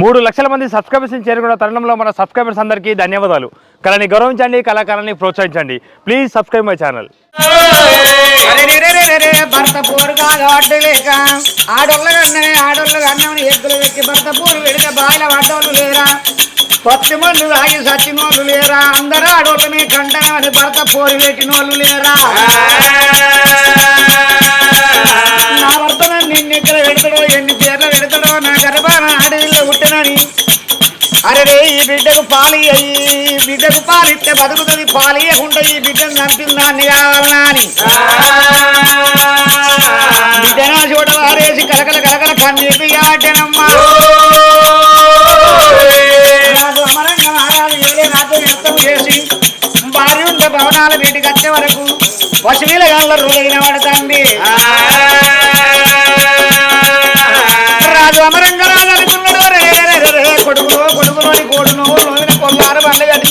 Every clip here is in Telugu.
మూడు లక్షల మంది సబ్స్క్రైబర్స్ చేరుకున్న తరుణంలో మన సబ్స్క్రైబర్స్ అందరికీ ధన్యవాదాలు. కళని గౌరవించండి కళాకారాన్ని ప్రోత్సహించండి. ప్లీజ్ సబ్స్క్రైబ్ మై ఛానల్ అరెరెరెరెరెరె, భర్త పోరు కాదు అడ్డు లేక. ఆడోళ్ళ కన్నా ఆడోళ్ళ కన్నా ఎద్దులు వెక్కి భర్త పోరు వెడితే బాయిల పడ్డోళ్ళు లేరా? పత్తి మందు తాగి సచ్చినోళ్ళు లేరా? అందరూ ఆడోళ్ళని కంటనని భర్త పోరు పెట్టినోళ్ళు లేరా? ఆడవిల్లో అరే ఈ బిడ్డకు పాలి అయ్యి బిడ్డకు పాలిస్తే బతుకుతుంది పాలి పాలియకుండా ఈ బిడ్డను చంపిందాన్ని కావాలనా అని. బిడ్డనా చూడ వారేసి కలకల కలకల కన్నీటి యాటనమ్మా నాకు అమరంగా మారాలి ఏడే నాతో యుద్ధం చేసి. భార్య భవనాల వీటికి వచ్చే వరకు పశువుల గాళ్ళ రోజైన పడుతుంది రాజు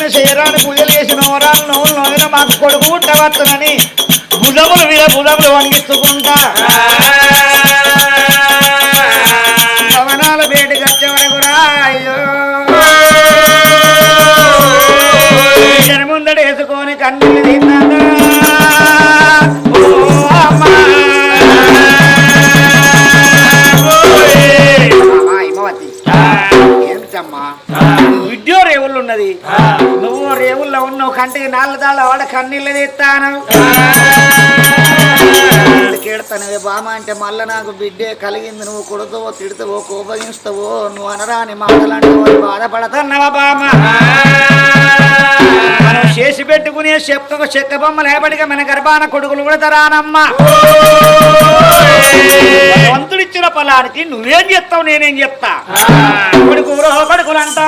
బండ శరీరాన్ని పూజలు చేసిన ఓరాలు నవ్వులు నోవిన మాకు కొడుకు ఉండవచ్చునని భుజములు వీర భుజములు వణిగిస్తుకుంటా ఉన్నది. నువ్వు రేవుల్లో ఉన్నావు కంటికి నాలుగు దాళ్ళ వాడ కన్నీళ్ళు తెస్తాను కేడతానవే బామ అంటే మల్ల నాకు బిడ్డే కలిగింది. నువ్వు కొడుతావో తిడతావో కోపగిస్తావో నువ్వు అనరాని మాటలంటావో బాధపడతాన్నవా బామ? మనం చేసి పెట్టుకునే చెక్కకు చెక్క బొమ్మ లేబడిగా మన గర్భాన కొడుకులు కూడా తరానమ్మా. వంతుడిచ్చిన పొలానికి నువ్వేం చెప్తావు నేనేం చెప్తా? కొడుకు కొడుకులు అంటా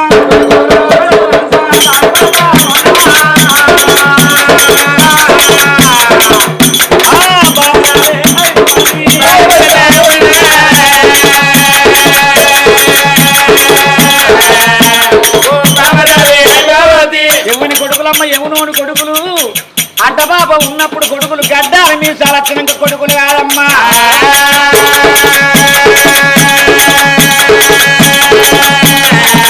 కొడుకులమ్మ ఎవనోని కొడుకులు అడ్డబాబ ఉన్నప్పుడు కొడుకులు గడ్డాల మీసాలు వచ్చినాక కొడుకులు కాదమ్మా.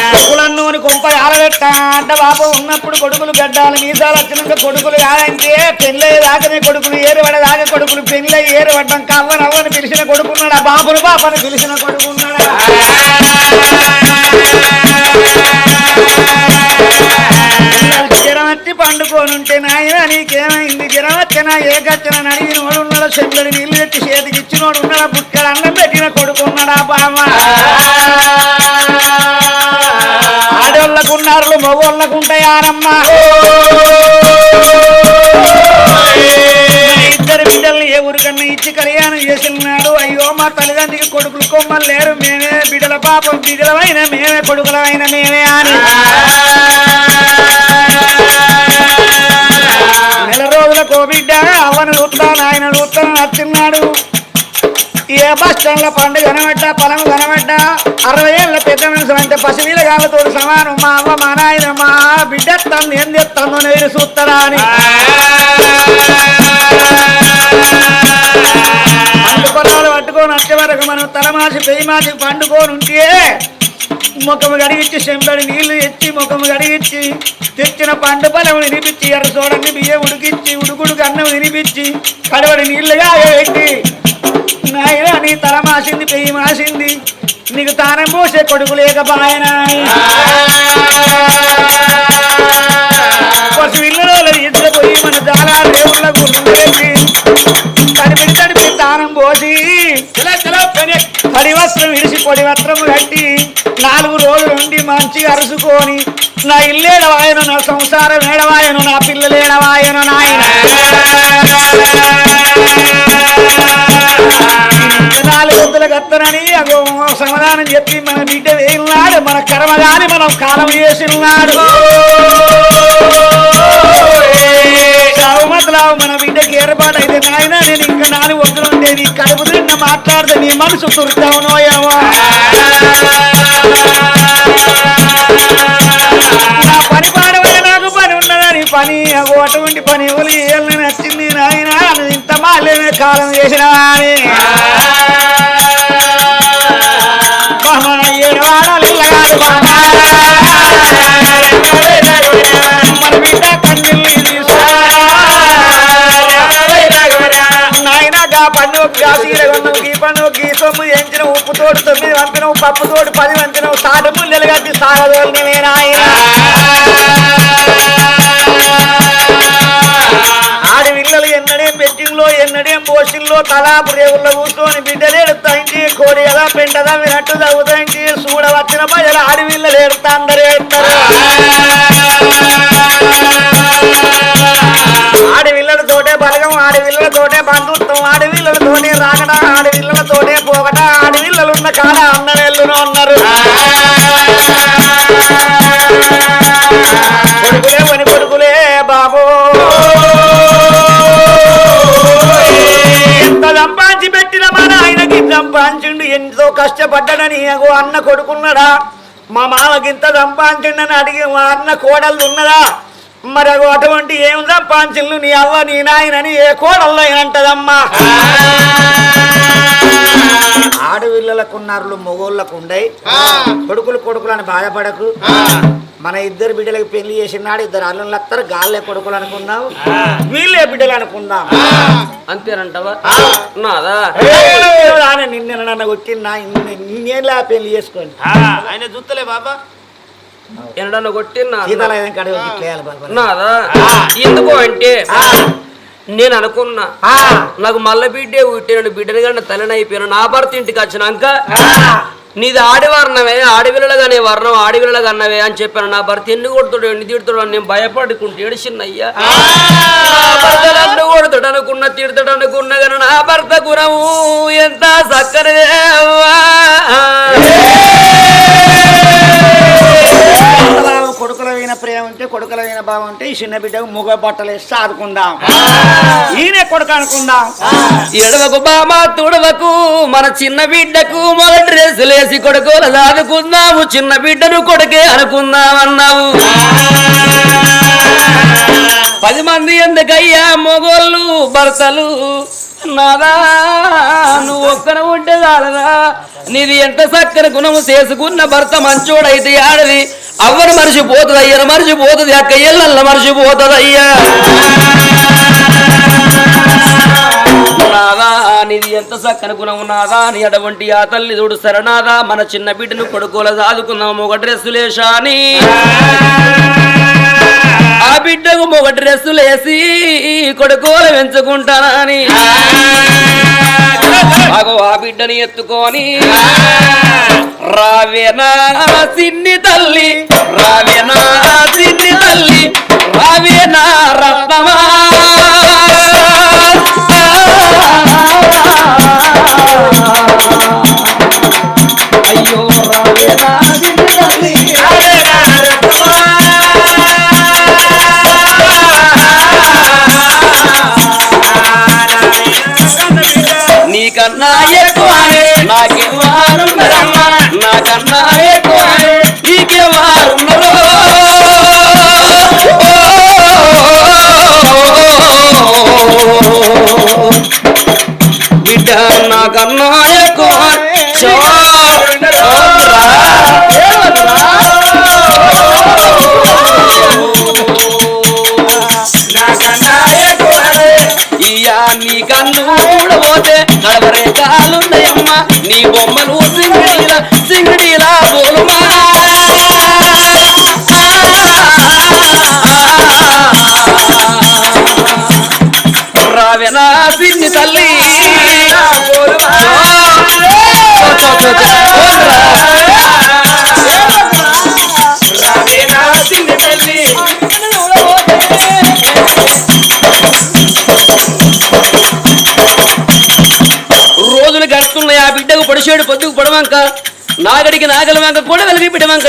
కొడుకులన్నోని కొంప ఆరబెట్ట అడ్డబాబ ఉన్నప్పుడు కొడుకులు గడ్డాల మీసాలు వచ్చినాక కొడుకులు కాదంటే పెళ్ళై దాకనే కొడుకులు ఏరుపడ దాకా కొడుకులు పెళ్ళై ఏరుపడ్డం కవ్వనవ్వని పిలిచిన కొడుకున్నాడా? బాబులు బాబని పిలిచిన కొడుకున్నాడా? వచ్చినా ఏ అడిగిన వాడు ఉన్నాడా చెట్లని నీళ్ళు ఎత్తి చేతికి ఇచ్చినోడు ఉన్నాడా బుక్కడ అన్నం పెట్టిన కొడుకున్నాడా బామ్మ? ఆడోళ్ళకు ఉన్నారు మగోళ్ళకు ఉంటాయారమ్మా ఇద్దరు బిడ్డల్ని ఏ ఊరికన్నా ఇచ్చి కళ్యాణం చేసినాడు. అయ్యో మా తల్లిదండ్రికి కొడుకులు కొమ్మలు లేరు. మేమే బిడ్డల పాపం బిడ్డలమైన మేమే కొడుకులమైన మేమే అని. ఆయన చూస్తాను ఏ బస్ స్టాండ్ పండు కనబడ్డ పొలం కనబడ్డ? అరవై ఏళ్ళ పెద్ద మనుషులు అంటే పసివీల గాలతో సమానం. మా అమ్మ మా నాయన మా బిడ్డ తను ఏం చెప్తాను నేను చూస్తారా అని పొలాలు వరకు మనం తలమాసి పెయ్యమాసి పండుకోనుంటే ముఖము కడిగించి చెంబడి నీళ్ళు ఎత్తి ముఖము కడిగించి తెచ్చిన పండు పొలం వినిపించి ఎర్ర చూడండి బియ్యం ఉడికించి ఉడుకుడుకు అన్నం వినిపించి కడవడి నీళ్ళుగా పెట్టి నాయన నీ తల మాసింది పెయ్యి మాసింది నీకు తానం పోసే కొడుకు లేక బాయనా అని. పసు ఇళ్ళలో ఇద్దరు పోయి మన దారా దేవుళ్ళ గుర్తుపెట్టి పడి వస్త్రం విడిచి పొడి వస్త్రం కట్టి నాలుగు రోజులు ఉండి మంచి అరుసుకొని నా ఇల్లు ఏడవాయను నా సంసారం ఏడవాయను నా పిల్లలు ఏడవాయను నాయన. నాలుగు వందల గత్తనని అగో సమాధానం చెప్పి మన బిడ్డ వేయినాడు మన కర్మగాని మనం కాలం చేసినాడు సౌమతులావు మన బిడ్డకి ఏర్పాటు అయితే నాయన. మాట్లాడితే నీ మనసు తురుతావునో ఏమో? నా పని పాడవే నాకు పని ఉన్నదని పని అగో అటువంటి పని ఒలి నచ్చింది నాయన ఇంత మాలేమే కాలం చేసిన అని. మహా తొమ్మిది వంతనం పప్పు తోడు పది వంపినవు సాటు ముల్లెలు కట్టి సాగదోలిని నాయన. ఆడవిల్లలు ఎన్నడే బెట్టింగ్లో ఎన్నడే పోషిల్లో తలాపు రేవుల్లో కూర్చొని బిడ్డలు ఎడుతాయించి కోడి కదా పెంటదా వినట్టు తగ్గుతాయించి చూడవచ్చిన ప్రజలు ఆడవిల్లలు ఎడతా అందరూ ఎడతారు ఆడవిల్లలతోటే బలగం ఆడవిల్లలతోటే బంధుత్వం ఆడవిల్లలతోటే రాకట రాగడా అన్నారు కొడుకులే వని కొడుకులే బాబు. ఎంత దంపాంచి పెట్టిన మా ఆయనకి సంపాదించిండు ఎంతో కష్టపడ్డాడని అన్న కొడుకున్నాడా? మా మామకి ఇంత సంపాదించిండని అడిగి మా అన్న కోడళ్ళు ఉన్నదా మరి అటువంటి ఏం సంపాదించిండు నీ అవ్వ నీ నాయనని ఏ కోడళ్ళు అంటదమ్మా ఆడపిల్లలకు ఉన్నారు మొగోళ్ళకు ఉండయి కొడుకులు కొడుకులు అని బాధపడకు. మన ఇద్దరు బిడ్డలకి పెళ్ళి చేసినాడు ఇద్దరు అల్లుళ్ళు వస్తారు గాల్లే కొడుకులు అనుకున్నావు వీళ్ళే బిడ్డలు అనుకుందాం. అంతేనంటావా? నిన్న నన్ను కొట్టినా నిన్నేలా పెళ్ళి చేసుకోండి. ఆయన చూస్తలే బాబా. ఎన్నడన్నా కొట్టినా నాదా? ఎందుకు అంటే. నేను అనుకున్నా. నాకు మల్ల బిడ్డే పుట్టిన బిడ్డని కన్నా తల్లిని అయిపోయాను నా భర్త ఇంటికి వచ్చినాక నీది ఆడివర్ణమే ఆడవిల్లలుగానే వర్ణం ఆడవిల్లలుగా అన్నవే అని చెప్పాను. నా భర్త ఎన్ని కొడుతాడు ఎన్ని తిడతాడు అని నేను భయపడుకుంటే ఏడిచిన్నయ్యా. భర్త కొడుతాడు అనుకున్న తిడతాడు అనుకున్నా కానీ నా భర్త గుణము ఎంత అయిన ప్రేమ ఉంటే కొడుకుల అయిన భావం ఉంటే ఈ చిన్న బిడ్డకు ముగ బట్టలు వేసి ఆదుకుందాం. ఈయనే కొడుకు అనుకుందాం. ఎడవకు బామా తుడవకు మన చిన్న బిడ్డకు మన డ్రెస్సులు వేసి కొడుకోలు దాదుకుందాము చిన్న బిడ్డను కొడుకే అనుకుందాం అన్నావు. పది మంది ఎందుకయ్యా మొగోళ్ళు భర్తలు? నాదా నువ్వు ఒక్కన ఉంటే చాలదా? నీది ఎంత చక్కని గుణము చేసుకున్న భర్త మంచోడైతే ఆడది. అవ్వను మరిచిపోతుంది మనిషి పోతుంది అక్క ఇళ్ళ మనిషి పోతుంది అయ్యా నాదా నీది ఎంత చక్కని గుణం నాదా నీ అటువంటి ఆ తల్లి చూడు శరణాదా మన చిన్న బిడ్డను కొడుకోల సాదుకుందాం ఒక డ్రెస్సులేసా అని. ఆ బిడ్డకు ఒక డ్రెస్సు లేసి కొడుకోల పెంచుకుంటానని. అగో ఆ బిడ్డని ఎత్తుకొని. రావేనా సిన్ని తల్లి రావేనా సిన్ని తల్లి రావేనా రత్నమా?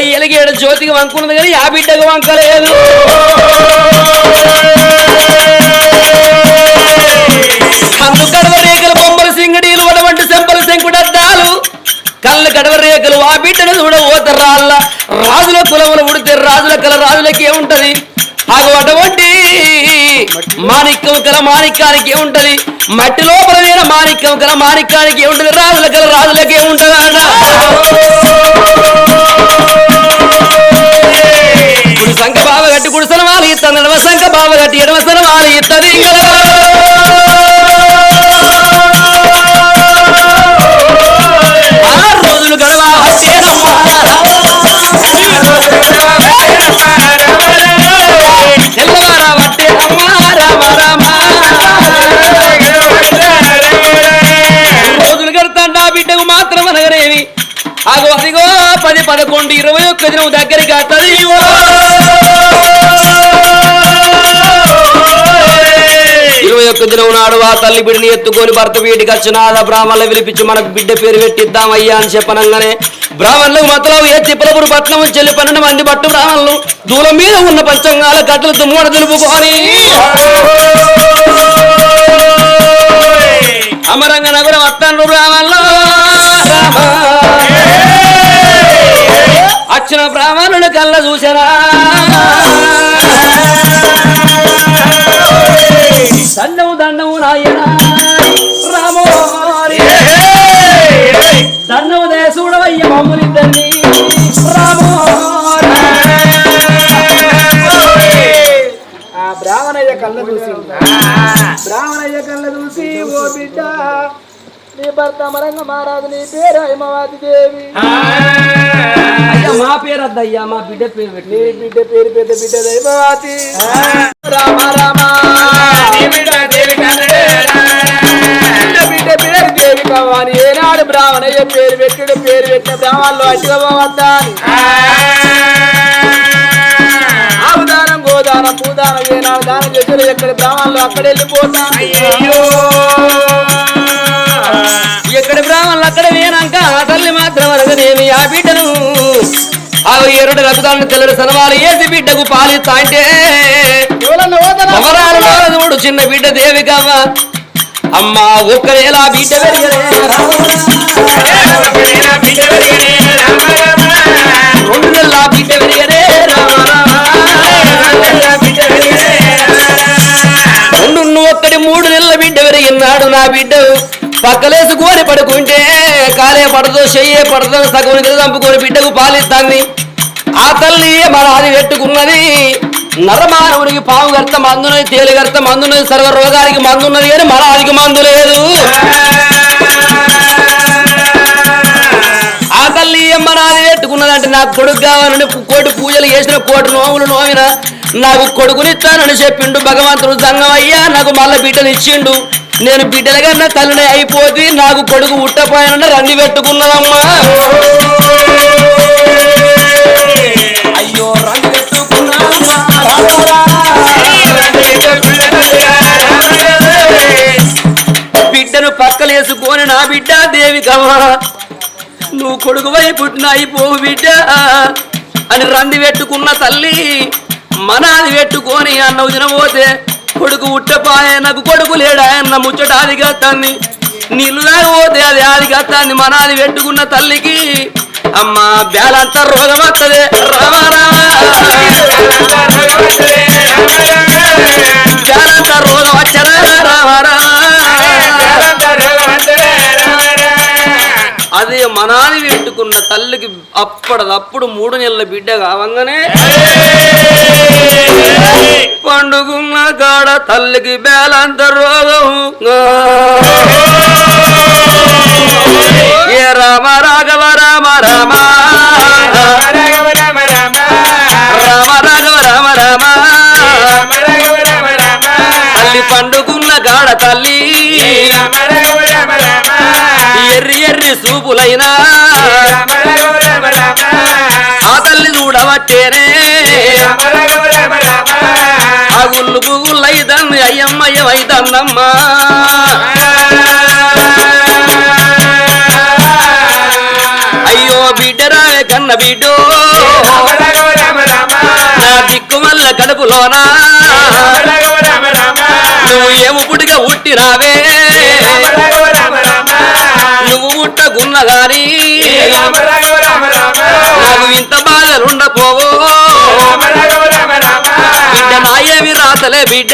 వెలిగి జ్యోతికి వంకున్నది కానీ ఆ బిడ్డకు వంకలేదు. కళ్ళు కడవ రేఖలు బొమ్మలు సింగడీలు ఉన్నవంటి సెంపలు శంకుడద్దాలు. కళ్ళు కడవ రేఖలు ఆ బిడ్డను చూడబోత రాళ్ళ రాజుల కులములు ఉడితే రాజుల కల రాజులకి ఏముంటది? ఆగు అటువంటి మాణిక్యం కల మాణిక్యానికి ఏముంటది? మట్టి లోపల వేల మాణిక్యం కల మాణిక్యానికి ఏముంటది? రాజుల కల రాజులకి ఏముంటదా అన్న? సంఖ బావ కట్టి గుడిసెల వాళ్ళు ఇస్తాను ఎడమ సంఖ బావ కట్టి ఎడమసన వాళ్ళు ఇస్తుంది ఆరు రోజులు గడవా బిడ్డకు మాత్రం అనగనేవి ఆగో అదిగో పది పదకొండు ఇరవై ఒక్క దినం దగ్గరికి అత్తది ఇరవై దినం నాడు ఆ తల్లి బిడ్డని ఎత్తుకొని భర్త వీటికి వచ్చిన బ్రాహ్మణులు పిలిపించి మనకు బిడ్డ పేరు పెట్టిద్దాం అయ్యా అని చెప్పనంగానే బ్రాహ్మణులకు మతలో ఏ తిప్పలపురు పట్నం చెల్లి పన్నెండు మంది పట్టు బ్రాహ్మణులు దూరం మీద ఉన్న పంచంగాల కట్టలు తుమ్మడ దులుపుకొని. అమరంగ నగరం అత్తన్ను బ్రాహ్మణులు. వచ్చిన బ్రాహ్మణుడు కళ్ళ చూసారా దండము దండము నాయనా. రామో దండము దేశుడవయ్య మమ్ములిద్దరిని రామో ఆ బ్రాహ్మణయ్య కళ్ళ చూసి. బ్రాహ్మణయ్య కళ్ళ చూసి ఓ బిడ్డ. నీ భర్త మరంగ మహారాజు నీ పేరు హైమవాది దేవి అయ్యా మా పేరు అద్దయ్యా మా బిడ్డ పేరు నీ పెట్టి బిడ్డ పేరు పెద్ద బిడ్డ దైవవాతి రామ రామ. బిడ్డ బిడ్డ పేరు దేవి కవ్వాని ఏనాడు బ్రాహ్మణయ్య పేరు పెట్టుడు పేరు పెట్టిన బ్రాహ్మణులు గోదానం భూదానం ఏనాడు దానం చేసారు ఎక్కడ బ్రాహ్మణులు అక్కడ వెళ్ళిపోతాను బ్రాహ్మణులు అక్కడ వేనాక ఆ తల్లి మాత్రం అనగదేమి ఆ బిడ్డను ఆ ఎరుడు రక్తాన్ని తెల్లడు సనవాలు ఏసి బిడ్డకు పాలిస్తా అంటే చూడు చిన్న బిడ్డ దేవి కవ్వ అమ్మా ఒక్కరేళ బిడ్డ రెండు నెలల బిడ్డ పెరిగలే రామ రెండు ఒక్కడి మూడు నెలల బిడ్డ పెరిగినాడు నా బిడ్డ పక్కలేసి కోరి పడుకుంటే కాలే పడదు చెయ్యే పడదో సగం నిద్ర చంపుకొని బిడ్డకు పాలిస్తాంది ఆ తల్లి మన పెట్టుకున్నది నరమానవుడికి పాము గర్త మందున్నది తేలి గర్త మందున్నది సర్వ రోగానికి మందున్నది కానీ మన మందు లేదు. ఆ తల్లి అమ్మ పెట్టుకున్నదంటే నాకు కొడుకు కావాలని కోటి పూజలు చేసిన కోటి నోములు నోమిన నాకు కొడుకునిస్తానని చెప్పిండు భగవంతుడు సంగమయ్యా నాకు మళ్ళీ బిడ్డలు ఇచ్చిండు. నేను బిడ్డల కన్నా తల్లిని అయిపోతే నాకు కొడుకు ఉట్టపోయానన్న రండి పెట్టుకున్నదమ్మా. అయ్యో రండి పెట్టుకున్నానమ్మా. బిడ్డను పక్కలేసుకొని నా బిడ్డ దేవి కమా నువ్వు కొడుకు పుట్టిన అయిపోవు బిడ్డ. అని రంది పెట్టుకున్న తల్లి మనాది పెట్టుకొని అన్న తినబోతే కొడుకు ఉట్టపాయ నాకు కొడుకు లేడాయన్న ముచ్చట అది కత్తాంది నీళ్ళు తాగబోతే అది అది కత్తాంది మనాది పెట్టుకున్న తల్లికి. అమ్మ బేలంతా రోగం వస్తుంది రామా రామా. బేలంతా రోగం వచ్చరా రామా రామా. అదే మనాది పెట్టుకున్న తల్లికి అప్పటిదప్పుడు మూడు నెలల బిడ్డ కావంగానే. పండుగున్న కాడ తల్లికి బేలంత రోగం. ఏ రామ రాఘవ రామ రామ. రామ రాఘవ రామ రామ. తల్లి పండుకున్న కాడ తల్లి ఎర్రి సూపులైనా. ఆ తల్లి చూడవట్టేనే ఆ గుళ్ళు పువ్వులు అయ్యో బిడ్డరా కన్న బిడ్డో నా దిక్కుమల్ల కడుపులోనా. నువ్వు ఏము పుడిగా ఉట్టినావే నువ్వు గాని నాకు ఇంత బాధలుండపోవో బిడ్డ నాయవి రాతలే బిడ్డ.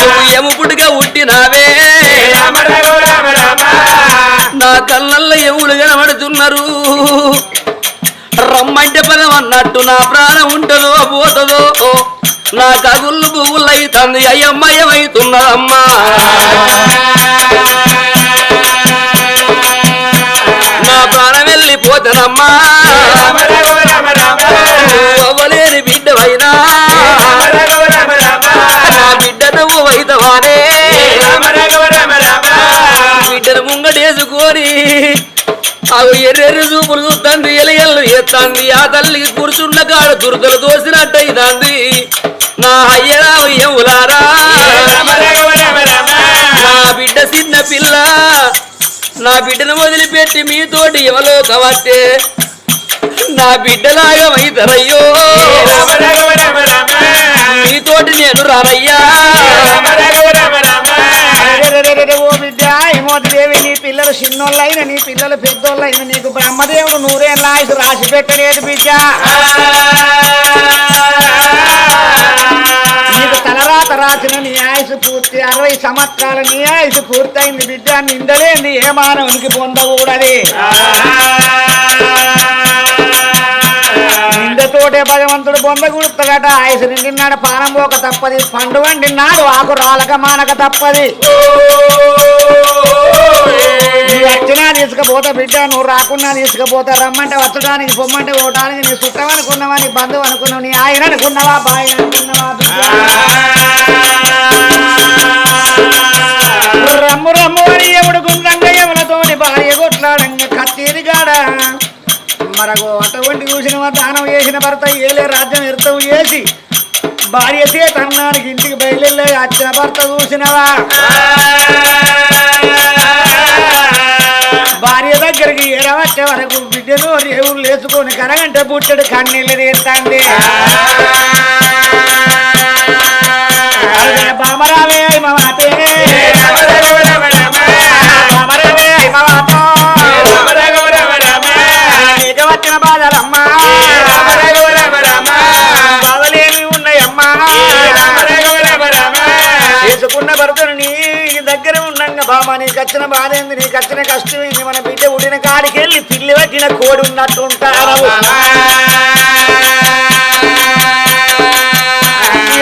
నువ్వు ఏము ఉట్టినావే. నా కళ్ళల్లో ఎవులు కనబడుతున్నారు. రమ్మంటే పదం అన్నట్టు నా ప్రాణం ఉంటుందో పోతుందో. నా కగుళ్ళు పువ్వులు అవుతుంది అయ్యమ్మయ్యమవుతున్నదమ్మా అవ్వలేని బిడ్డవైనా. నా బిడ్డ నువ్వు వైతవానే బిడ్డను ముంగటేసుకొని అవి ఎర్రెర్రి చూపు ఎత్తాంది ఎలయల్లు ఎత్తాంది. ఆ తల్లికి కూర్చున్న కాడ దుర్గలు దోసినట్టయితాంది నా అయ్యరా ఎవులారా నా బిడ్డ చిన్న పిల్ల. నా బిడ్డను వదిలిపెట్టి మీతోటి ఎవలో కవట్టే నా బిడ్డలాగా వైతరయ్యో మీతోటి నేను హిమోతి దేవి నీ పిల్లలు చిన్నోళ్ళైన నీ పిల్లలు పెద్దోళ్ళైన నీకు బ్రహ్మదేవుడు నూరేళ్ళ ఆయుసు రాసి పెట్టలేదు బిడ్డ. నీకు తలరాత రాసిన నీ ఆయుసు అరవై సంవత్సరాల నీ ఆయుసు పూర్తయింది బిడ్డ నిందలేంది ఏ మానవునికి పొందకూడది? నిందతోటే భగవంతుడు పొందకూడతాడట ఆయుసు నిండినాడు పానం పోక తప్పది. పండు వండినాడు ఆకు రాలక మానక తప్పది. వచ్చినా తీసుకుపోతా బిడ్డ నువ్వు రాకున్నా తీసుకుపోతా. రమ్మంటే వచ్చడానికి పొమ్మంటే పోవడానికి నీ చుట్టం అనుకున్నావా నీ బంధువు అనుకున్నావు నీ ఆయన అనుకున్నావా బాయ్ అనుకున్నావా రమ్ము రమ్ము అని ఎవడు గుండ్రంగా ఎవలతోని భార్య కొట్లాడంగా కత్తిరిగాడా మరగో అటువంటి చూసిన దానం చేసిన భర్త ఏలే రాజ్యం ఎర్తం చేసి భార్య చేతన్నానికి ఇంటికి బయలుదేరి అచ్చిన భర్త చూసినవా? భార్య దగ్గరికి ఎరవచ్చే వరకు బిడ్డను రేవులు లేచుకొని కరగంట పుట్టడు కన్నీళ్ళు తీర్తాండి. వచ్చిన కష్టం మన బిడ్డ ఉడిన కాడికి వెళ్ళి పిల్లి పట్టిన కోడి ఉన్నట్టు ఉంటారు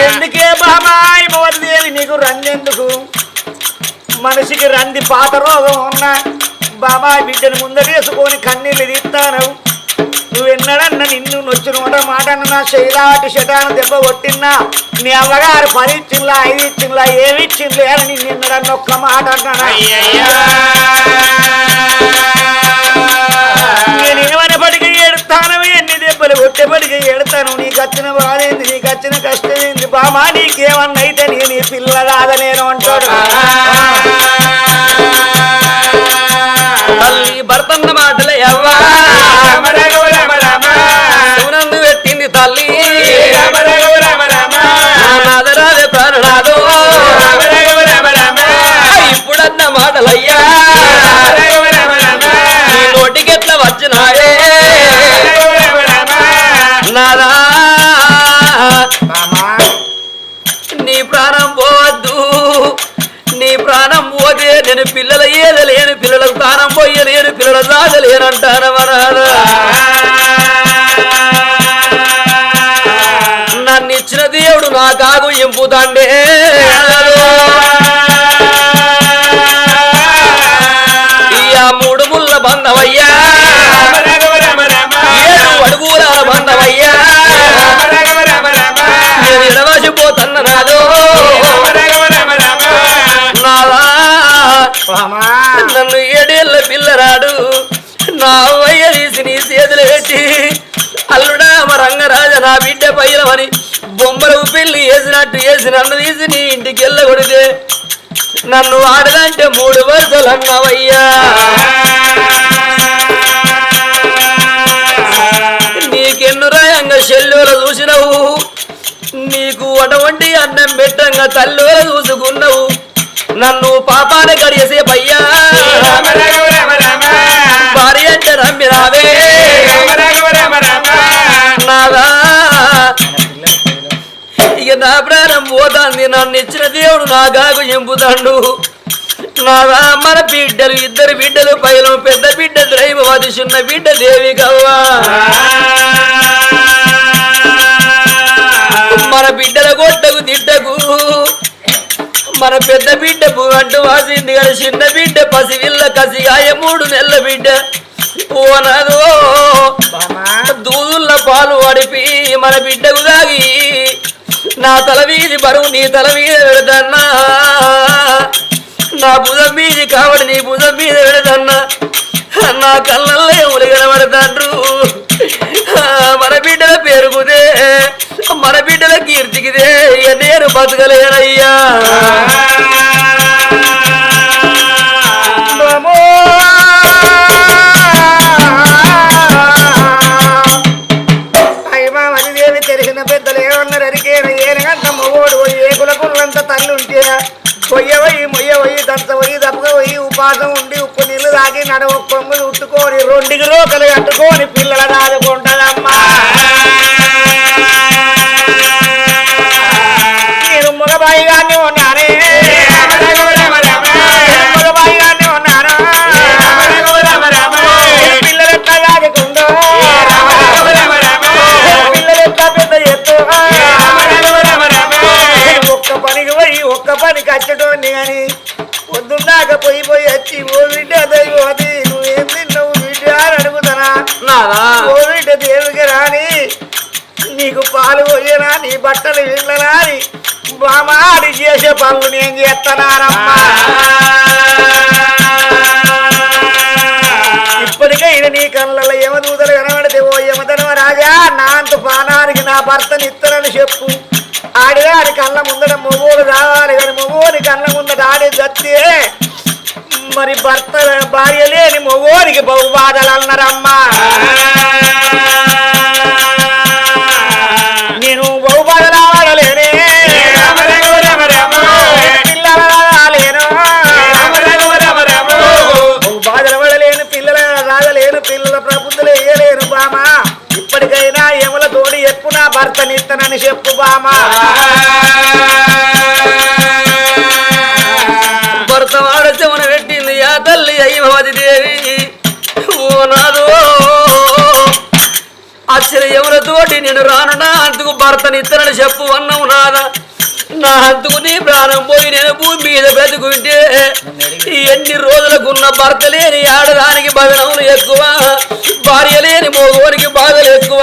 ఎందుకే బాబాయ్ మోదేవి నీకు రందెందుకు మనిషికి రంది పాత రోగం ఉన్నా. బాబాయ్ బిడ్డను ముందరేసుకొని కన్నీళ్ళు తీస్తాను నిన్ను నొచ్చిన మాట మాట నా శైలాటి శటాను దెబ్బ కొట్టినా నీ అవ్వగారు పది ఇచ్చింలా ఐదు ఇచ్చింలా ఏమి ఇచ్చింది అని నిన్ను ఎన్నడన్నా ఒక్క మాట అన్నానా నేను ఏడుతాను ఎన్ని దెబ్బలు కొట్టేపడికి ఏడుతాను నీకు వచ్చిన బాధేంది నీకు వచ్చిన కష్టం ఏంది బామా నీకేమన్నా అయితే నేను నీ పిల్ల కాదలేను అంటాడు. పెట్టింది తల్లి. నా రామ ప్రాణనాదో ఇప్పుడన్న మాటలయ్యా. నీ నోటికెట్ల వచ్చినాయే. నాదా నీ ప్రాణం పోవద్దు. నీ ప్రాణం పోతే నేను పిల్లల ఏదలేను పిల్లలకు ప్రాణం పోయలేను పిల్లల దాగలేనంటానమనాదా నన్ను దండే. ఇంపుతండే మూడు ముళ్ళ బంధవయ్యా ఏడు అడుగుల బంధవయ్యా నేను ఎడవసిపోతన్న నాదో. నాదా నన్ను ఏడేళ్ళ పిల్లరాడు. నా వయ్య తీసి నీ చేతులు పెట్టి అల్లుడా మా రంగరాజ నా బిడ్డ పైలవని పెళ్ళి వేసినట్టు వేసి నన్ను తీసి నీ ఇంటికి వెళ్ళగొడితే నన్ను ఆడదంటే మూడు వరుసలు అన్నావయ్యా. నీకెన్ను రాయంగా చెల్లెలు చూసినవు నీకు అటువంటి అన్నం పెట్టంగా తల్లుల చూసుకున్నావు. నన్ను పాపాన గడియసేపయ్యా ఇచ్చిన దేవుడు నా గాగు ఎంపుతాడు నాదా మన బిడ్డలు ఇద్దరు బిడ్డలు పైలం పెద్ద బిడ్డ ద్రైవవాది చిన్న బిడ్డ దేవి కవ్వా మన బిడ్డల గొట్టకు తిట్టకు మన పెద్ద బిడ్డ అంటూ వాసింది కానీ చిన్న బిడ్డ పసివిల్ల కసిగాయ మూడు నెలల బిడ్డ. ఓనదో దూదుల్ల పాలు అడిపి మన బిడ్డకు దాగి నా తల వీధి బరువు నీ తల మీద పెడదన్నా నా భుజం మీది కాబట్టి నీ భుజం మీద పెడదన్నా నా కళ్ళల్లో ఎములు కనబడతాండ్రు మన బిడ్డల పేరుకుదే మన బిడ్డల కీర్తికిదే నేను బతకలేనయ్యా. పొయ్యవయి మొయ్యవయి దంతవయి దప్పవయి ఉపాసం ఉండి ఉప్పు నీళ్ళు తాగి నడవ కొమ్ములు ఉట్టుకొని రెండు రోకలు కట్టుకొని పిల్లల దాదుకుంటదమ్మా పోయి పోయి వచ్చి ఓ బిడ్డ దైవది నువ్వేం తిన్నావు? బిడ్డ అని అడుగుతానా ఓ బిడ్డ దేవుడికి రాని నీకు పాలు పోయేనా? నీ బట్టలు విల్లనా అని బామాడి చేసే పనులు నేను చేస్తానానమ్మా ఇప్పటికైనా నీ కళ్ళల్లో యమదూతలు కనబడితే ఓ యమధర్మ రాజా నా అంత పానానికి నా భర్తని ఇత్తనని చెప్పు. ఆడిగాడి కళ్ళ ముందట మొగోడు రావాలి కానీ మొగోని కళ్ళ ముందట ఆడి చస్తే మరి భర్త భార్య లేని మొగోనికి బహుబాధలు అన్నారమ్మా భర్త లేని ఆడదానికి భవనములు ఎక్కువ. భార్య లేని మోగోనికి బాధలు ఎక్కువ.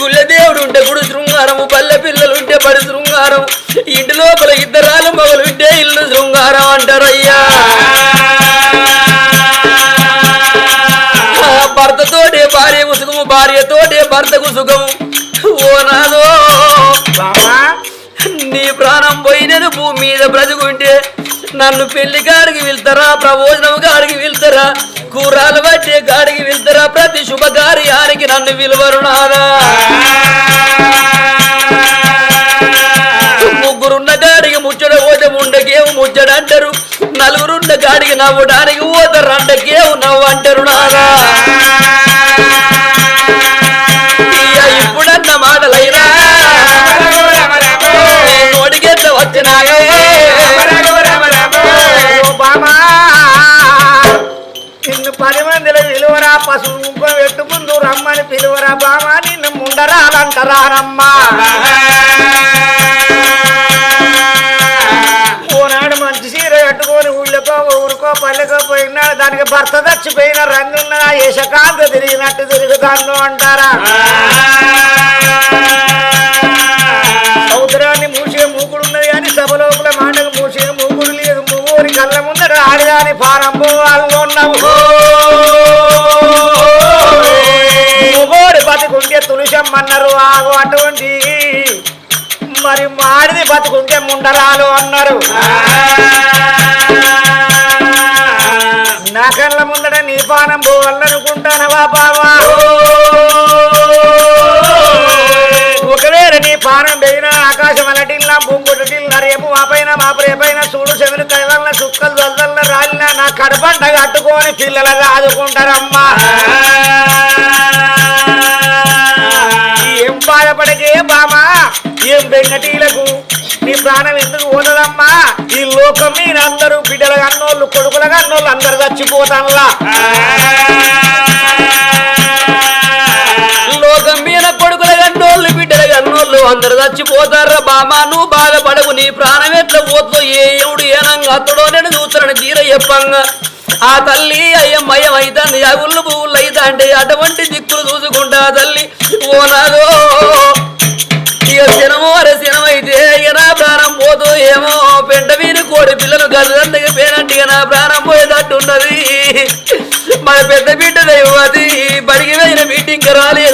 గుళ్ళ దేవుడు ఉంటే గుడి శృంగారము పల్లె పిల్లలు ఉంటే బడి శృంగారం. ఇంటి లోపల ఇద్దరాలు మొగలు ఉంటే ఇల్లు శృంగారం అంటారయ్యా. భర్తతోటే భార్య సుఖము భార్యతోటే భర్తకు సుఖము. ఓ నాదో నీ ప్రాణం పోయినను భూమి మీద బ్రతుకుంటే నన్ను పెళ్ళి గాడికి వెళ్తారా? ప్రవోజనం గాడికి వెళ్తారా? కూరలు బట్టి గాడికి వెళ్తారా? ప్రతి శుభకార్యానికి నన్ను విలువరు నాదా ముగ్గురున్న గాడికి ముచ్చట పోతే ముండకేవు ముచ్చడంటారు నలుగురున్న గాడికి నవ్వడానికి పోతారు అండకేవు నవ్వు అంటారు నాదా పది మందిలో విలువరా పశువు ఇంకో పెట్టు ముందు రమ్మని పిలువరా బామా నిన్ను ముండరాలంటారా రమ్మా ఓనాడు మంచి చీర కట్టుకొని ఊళ్ళకో ఊరుకో పల్లెకో పోయినాడు. దానికి భర్త చచ్చిపోయిన రంగున్న యశకాంత తిరిగినట్టు తిరుగుతాను అంటారా? సముద్రాన్ని మూసిగా మూకుడు ఉన్నది కానీ సభ లోపల ఆడదాని పారంభో వాళ్ళు ఉన్నావు. మూగోడి బతికుంటే తులసమ్మన్నారు ఆగు అటువంటి. మరి మాడిది బతుకుంటే ముండరాలు అన్నారు. నా కళ్ళ ముందట నీ పానం పోవాలనుకుంటానవా బావా? ఒకవేళ నీ పానం పోయినా ఆకాశం అలటిల్లా భూముటిల్లా రేపు మా పైన మా ప్రేపైన చూడు చెవిన కైవల్ల చుక్కలు దొల్లన్న రాలిన నా కడపంట కట్టుకొని పిల్లలుగా ఆదుకుంటారమ్మా ఏం బాధపడకే బామా? ఏం బెంగటీలకు నీ ప్రాణం ఎందుకు పోదమ్మా ఈ లోకం మీద అందరూ బిడ్డల కన్నోళ్ళు కొడుకుల కన్నోళ్ళు అందరు చచ్చిపోతాన్లా. అందరు చచ్చిపోతారా బామా? నువ్వు నీ ప్రాణం ఎట్లా పోతుందో ఏ ఎవడు ఏనంగా అతడో నేను చూస్తాను తీర చెప్పంగా. ఆ తల్లి అయ్యమ్మయ్యం అయితాంది అగుళ్ళు పువ్వులు అయితే అంటే అటువంటి దిక్కులు చూసుకుంటా ఆ తల్లి. ఓ ఇక సినము అరే సినం అయితే ఇక నా ప్రాణం పోతూ ఏమో పెంట వీరి కోడి పిల్లలు గదండగా పేనంటే నా ప్రాణం పోయేటట్టు ఉన్నది. మన పెద్ద బిడ్డ దైవది బడికి వెళ్ళిన మీటింగ్ రాలేదు.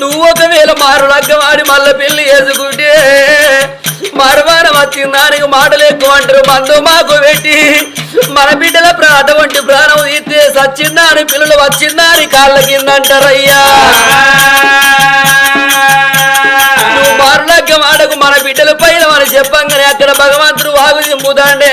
నువ్వు ఒకవేళ మారు లగ్గమాడి మళ్ళీ పెళ్ళి చేసుకుంటే మరవాన వచ్చిందానికి మాటలు ఎక్కువ అంటారు. మందు మాకు పెట్టి మన బిడ్డల ప్రాణ వంటి ప్రాణం తీస్తే సచ్చిందా అని పిల్లలు వచ్చిందా అని కాళ్ళ కింద అంటారయ్యా. నువ్వు మారు లగ్గం ఆడకు మన బిడ్డల పైన మనం చెప్పంగానే అక్కడ భగవంతుడు వాగు దింపుతాండే